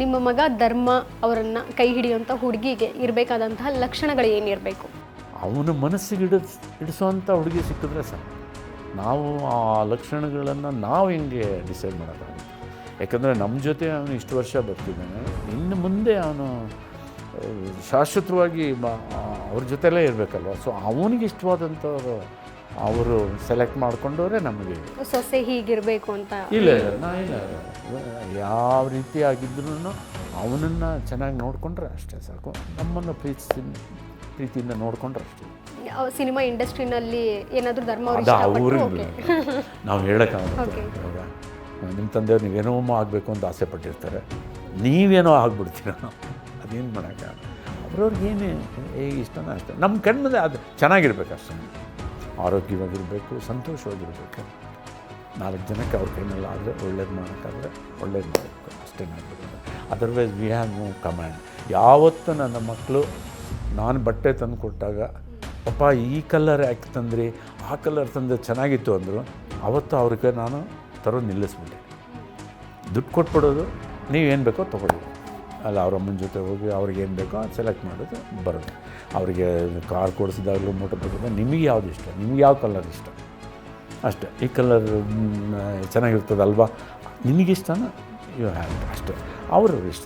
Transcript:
ನಿಮ್ಮ ಮಗ ಧರ್ಮ ಅವರನ್ನು ಕೈ ಹಿಡಿಯುವಂಥ ಹುಡುಗಿಗೆ ಇರಬೇಕಾದಂತಹ ಲಕ್ಷಣಗಳು ಏನಿರಬೇಕು ಅವನ ಮನಸ್ಸಿಗೆ ಹಿಡ, ಹಿಡಿಸುವಂಥ ಹುಡುಗಿ ಸಿಕ್ಕಿದ್ರೆ ಸರ್ ನಾವು ಆ ಲಕ್ಷಣಗಳನ್ನು ನಾವು ಹೆಂಗೆ ಡಿಸೈಡ್ ಮಾಡೋಕ್ಕಾಗುತ್ತೆ? ಯಾಕಂದರೆ ನಮ್ಮ ಜೊತೆ ಅವನು ಇಷ್ಟು ವರ್ಷ ಬರ್ತಿದ್ದಾನೆ. ಇನ್ನು ಮುಂದೆ ಅವನು, ಶಾಶ್ವತವಾಗಿ ಅವ್ರ ಜೊತೆಲೇ ಇರಬೇಕಲ್ವ? ಸೊ ಅವನಿಗೆ ಇಷ್ಟವಾದಂಥವ್ರು ಅವರು ಸೆಲೆಕ್ಟ್ ಮಾಡ್ಕೊಂಡವರೇ ನಮಗೆ. ಸೊಸೆ ಹೀಗಿರಬೇಕು ಅಂತ. ಇಲ್ಲ ನಾ ಇಲ್ಲ. ಯಾವ ರೀತಿ ಆಗಿದ್ರೂ ಅವನನ್ನು ಚೆನ್ನಾಗಿ ನೋಡಿಕೊಂಡ್ರೆ ಅಷ್ಟೇ ಸಾಕು. ನಮ್ಮನ್ನು ಪ್ರೀತಿಸಿ ಪ್ರೀತಿಯಿಂದ ನೋಡಿಕೊಂಡ್ರೆ ಅಷ್ಟೇ. ಸಿನಿಮಾ ಇಂಡಸ್ಟ್ರಿನಲ್ಲಿ ಏನಾದರೂ ಧರ್ಮ ಅವ್ರಿಗೆ ನಾವು ಹೇಳೋಕ್ಕಾಗುತ್ತೆ. ಇವಾಗ ನಿಮ್ಮ ತಂದೆಯವ್ರು ನೀವೇನೋ ಆಗಬೇಕು ಅಂತ ಆಸೆ ಪಟ್ಟಿರ್ತಾರೆ. ನೀವೇನೋ ಆಗ್ಬಿಡ್ತೀರ. ಅದೇನು ಮಾಡೋಕ್ಕಾಗಲ್ಲ. ಅವ್ರವ್ರಿಗೆ ಏನೇ ಹೇಗೆ ಇಷ್ಟನೋ ಅಷ್ಟೇ. ನಮ್ಮ ಕಣ್ಮುಂದೆ ಅದು ಚೆನ್ನಾಗಿರ್ಬೇಕು ಅಷ್ಟೇ. ಆರೋಗ್ಯವಾಗಿರಬೇಕು, ಸಂತೋಷವಾಗಿರಬೇಕು. ನಾಲ್ಕು ಜನಕ್ಕೆ ಅವ್ರ ಕೈನಲ್ಲಿ ಆದರೆ ಒಳ್ಳೇದು ಮಾಡೋಕ್ಕಾದ್ರೆ ಒಳ್ಳೇದು ಮಾಡಬೇಕು, ಅಷ್ಟೇ ಮಾಡಬೇಕು otherwise we have no command ಯಾವತ್ತು ನನ್ನ ಮಕ್ಕಳು ನಾನು ಬಟ್ಟೆ ತಂದು ಕೊಟ್ಟಾಗ ಪಾಪ ಈ ಕಲರ್ ಯಾಕೆ ತಂದ್ರಿ? ಆ ಕಲರ್ ತಂದರೆ ಚೆನ್ನಾಗಿತ್ತು ಅಂದರು. ಅವತ್ತು ಅವ್ರಿಗೆ ನಾನು ತರೋದು ನಿಲ್ಲಿಸ್ಬಿಟ್ಟೆ. ದುಡ್ಡು ಕೊಟ್ಬಿಡೋದು ನೀವೇನು ಬೇಕೋ ತೊಗೊಳ್ಳಿ. ಅಲ್ಲ, ಅವ್ರ ಅಮ್ಮನ ಜೊತೆ ಹೋಗಿ ಅವ್ರಿಗೆ ಏನು ಬೇಕೋ ಅದು ಸೆಲೆಕ್ಟ್ ಮಾಡೋದು ಬರೋದು ಅವರಿಗೆ ಕಾರ್ ಕೊಡಿಸಿದಾಗಲೂ ಮೋಟರ್ ಕೊಡಿಸಿದಾಗ ನಿಮಗೆ ಯಾವ್ದು ಇಷ್ಟ? ನಿಮ್ಗೆ ಯಾವ ಕಲರ್ ಇಷ್ಟ? ಅಷ್ಟೇ. ಈ ಕಲರ್ ಚೆನ್ನಾಗಿರ್ತದಲ್ವಾ? ನಿನಗಿಷ್ಟನ ಯು ಹ್ಯಾವ್ ಅಷ್ಟೇ. ಅವ್ರವ್ರ ಇಷ್ಟ